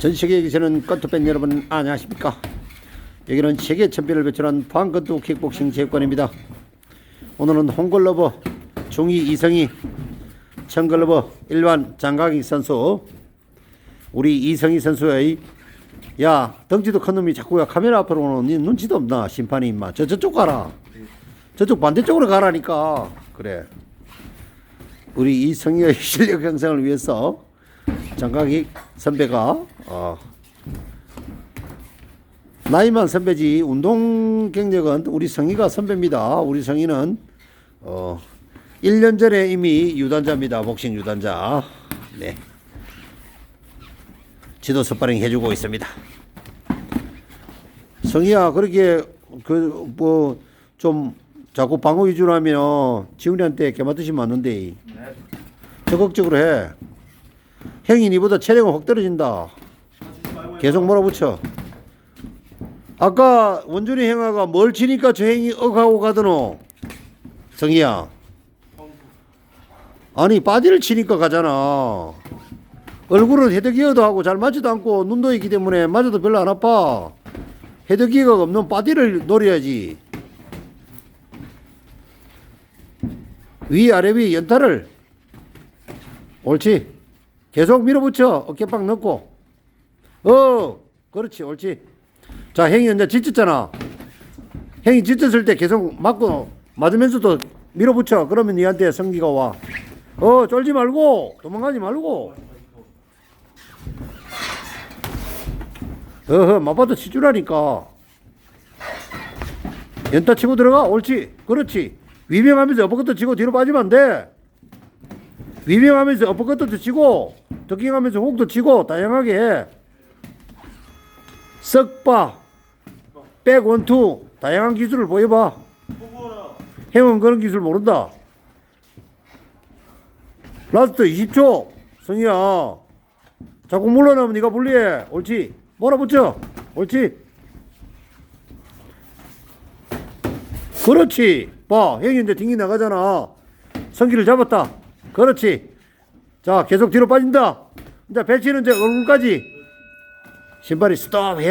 전 세계에 계시는 건투팬 여러분 안녕하십니까? 여기는 세계 챔피언을 배출한 방건투 킥복싱 체육관입니다. 오늘은 홍골러버 중위 이성희 청글러버 일반 장강익 선수 우리 이성희 선수의 야 덩치도 큰 놈이 자꾸 야 카메라 앞으로 오는 니 눈치도 없나 심판이 임마. 저 저쪽 가라. 저쪽 반대쪽으로 가라니까. 그래. 우리 이성희의 실력 향상을 위해서 장강익 선배가 어, 나이만 선배지 운동 경력은 우리 성희가 선배입니다. 우리 성희는 어, 1년 전에 이미 유단자입니다. 복싱 유단자. 네. 지도 스파링 해주고 있습니다. 성희야 그렇게 그 뭐 좀 자꾸 방어 위주로 하면 지훈이한테 개맞듯이 맞는데 적극적으로 해. 형이 니보다 체력은 확 떨어진다. 계속 몰아붙여. 아까 원준이 형아가 뭘 치니까 저 형이 억하고 가더노. 성희야. 아니 바디를 치니까 가잖아. 얼굴은 헤드기어도 하고 잘 맞지도 않고 눈도 있기 때문에 맞아도 별로 안 아파. 헤드기어가 없는 바디를 노려야지. 위 아래 위 연타를 옳지. 계속 밀어붙여. 어깨빵 넣고. 어, 그렇지. 옳지. 자, 행이 이제 지쳤잖아. 행이 지쳤을 때 계속 맞고, 맞으면서도 밀어붙여. 그러면 니한테 성기가 와. 어, 쫄지 말고, 도망가지 말고. 어허, 맞봐도 치주라니까. 연타 치고 들어가. 옳지. 그렇지. 위병하면서 어퍼컷도 치고 뒤로 빠지면 안 돼. 위빙하면서 어퍼컷도 치고 더킹하면서 훅도 치고 다양하게. 해. 썩바 백 원투 다양한 기술을 보여봐. 형은 그런 기술 모른다. 라스트 20초. 성희야 자꾸 물러나면 네가 불리해. 옳지. 몰아붙여. 옳지. 그렇지. 봐. 형이 이제 딩기 나가잖아. 성기를 잡았다 그렇지. 자 계속 뒤로 빠진다. 이제 배치는 이제 얼굴까지. 신발이 스톱 해